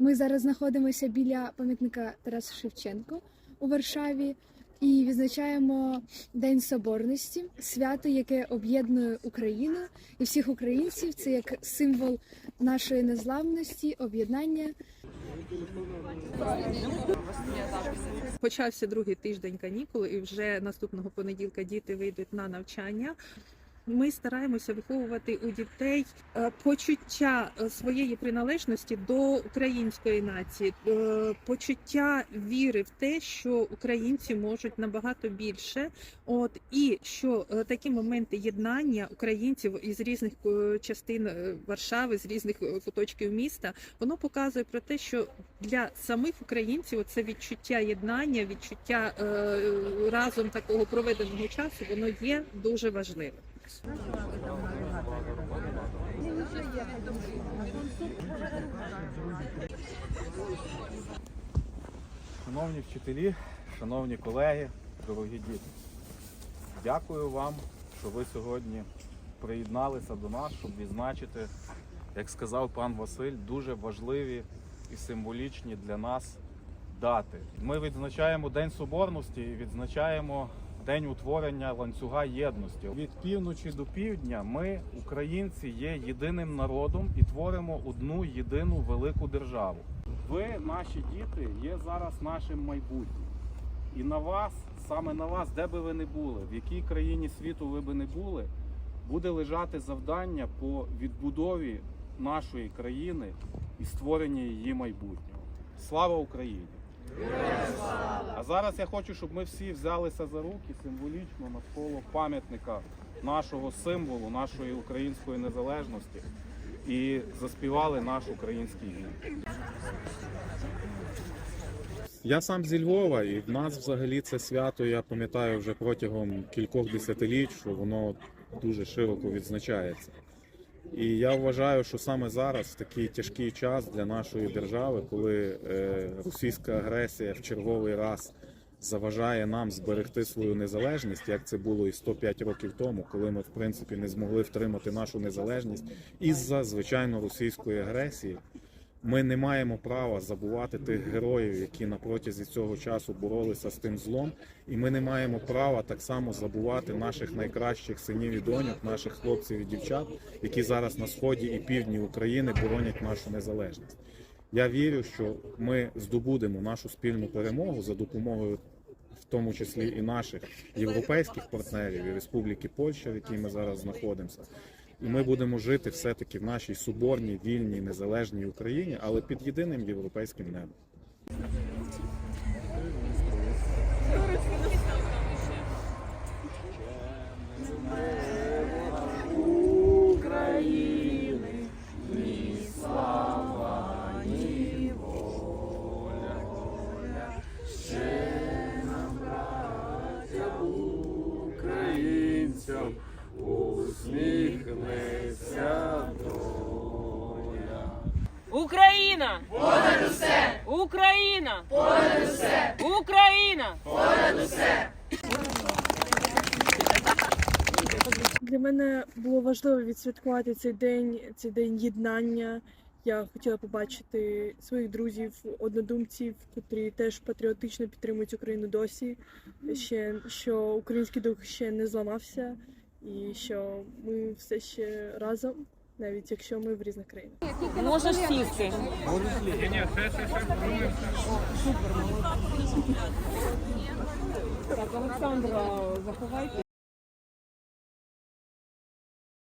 Ми зараз знаходимося біля пам'ятника Тарасу Шевченко у Варшаві і відзначаємо День Соборності, свято, яке об'єднує Україну і всіх українців. Це як символ нашої незламності, об'єднання. Почався другий тиждень канікул, і вже наступного понеділка діти вийдуть на навчання. Ми стараємося виховувати у дітей е, почуття е, своєї приналежності до української нації, е, почуття віри в те, що українці можуть набагато більше. От і що такі моменти єднання українців із різних частин Варшави, з різних куточків міста, воно показує про те, що для самих українців це відчуття єднання, відчуття разом такого проведеного часу, воно є дуже важливим. Шановні вчителі, шановні колеги, дорогі діти, дякую вам, що ви сьогодні приєдналися до нас, щоб відзначити, як сказав пан Василь, дуже важливі і символічні для нас дати. Ми відзначаємо День Соборності і відзначаємо День утворення ланцюга єдності. Від півночі до півдня ми, українці, є єдиним народом і творимо одну єдину велику державу. Ви, наші діти, є зараз нашим майбутнім. І на вас, саме на вас, де би ви не були, в якій країні світу ви би не були, буде лежати завдання по відбудові нашої країни і створенні її майбутнього. Слава Україні! А зараз я хочу, щоб ми всі взялися за руки символічно навколо пам'ятника нашого символу, нашої української незалежності і заспівали наш український гімн. Я сам зі Львова, і в нас взагалі це свято, я пам'ятаю вже протягом кількох десятиліть, що воно дуже широко відзначається. І я вважаю, що саме зараз такий тяжкий час для нашої держави, коли е, російська агресія в черговий раз заважає нам зберегти свою незалежність, як це було і 105 років тому, коли ми в принципі не змогли втримати нашу незалежність із-за звичайно російської агресії. Ми не маємо права забувати тих героїв, які на протязі цього часу боролися з тим злом, і ми не маємо права так само забувати наших найкращих синів і доньок, наших хлопців і дівчат, які зараз на сході і півдні України боронять нашу незалежність. Я вірю, що ми здобудемо нашу спільну перемогу за допомогою, в тому числі і наших європейських партнерів і Республіки Польща, в якій ми зараз знаходимося. І ми будемо жити все-таки в нашій соборній, вільній, незалежній Україні, але під єдиним європейським небом. Україна! Понад усе! Україна! Понад усе! Україна! Для мене було важливо відсвяткувати цей день, цей день єднання. Я хотіла побачити своїх друзів, однодумців, котрі теж патріотично підтримують Україну досі. Ще що український дух ще не зламався, і що ми все ще разом, навіть якщо ми в різних країнах. Можеш сісти. Так, Олександра, заховайте.